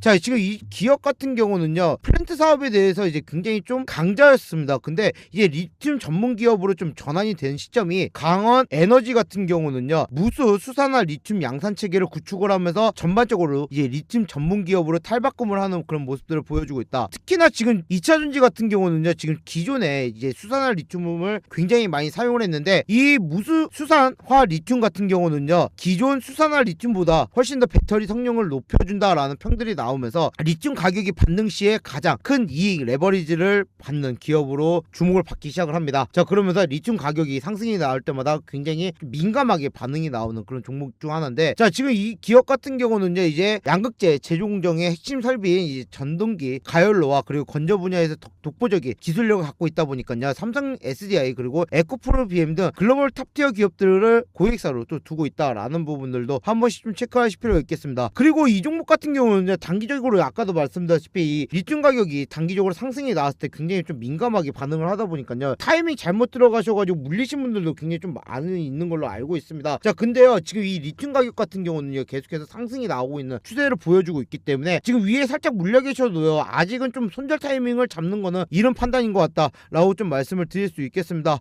자, 지금 이 기업 같은 경우는요, 플랜트 사업에 대해서 이제 굉장히 좀 강자였습니다. 근데 이제 리튬 전문 기업으로 좀 전환이 된 시점이 강원 에너지 같은 경우는요, 무수 수산화 리튬 양산 체계를 구축을 하면서 전반적으로 이제 리튬 전문 기업으로 탈바꿈을 하는 그런 모습들을 보여주고 있다. 특히나 지금 2차 전지 같은 경우는요, 지금 기존에 이제 수산화 리튬을 굉장히 많이 사용을 했는데 이 무수 수산화 리튬 같은 경우는요, 기존 수산화 리튬보다 훨씬 더 배터리 성능을 높여준다라는 평들이 나 오면서 리튬 가격이 반등 시에 가장 큰 이익 레버리지를 받는 기업으로 주목을 받기 시작을 합니다. 자 그러면서 리튬 가격이 상승이 나올 때마다 굉장히 민감하게 반응이 나오는 그런 종목 중 하나인데 자 지금 이 기업 같은 경우는요 이제 양극재 제조 공정의 핵심 설비인 이제 전동기 가열로와 그리고 건조 분야에서 독- 독보적인 기술력을 갖고 있다 보니까요 삼성 SDI 그리고 에코프로 BM 등 글로벌 탑티어 기업들을 고객사로 또 두고 있다라는 부분들도 한 번씩 좀 체크하실 필요가 있겠습니다. 그리고 이 종목 같은 경우는 단기적으로 아까도 말씀드렸다시피 이 리튬 가격이 단기적으로 상승이 나왔을 때 굉장히 좀 민감하게 반응을 하다 보니까요 타이밍 잘못 들어가셔가지고 물리신 분들도 굉장히 좀 많이 있는 걸로 알고 있습니다. 자 근데요 지금 이 리튬 가격 같은 경우는요 계속해서 상승이 나오고 있는 추세를 보여주고 있기 때문에 지금 위에 살짝 물려 계셔도요 아직은 좀 손절 타이밍을 잡는 거는 이런 판단인 것 같다 라고 좀 말씀을 드릴 수 있겠습니다.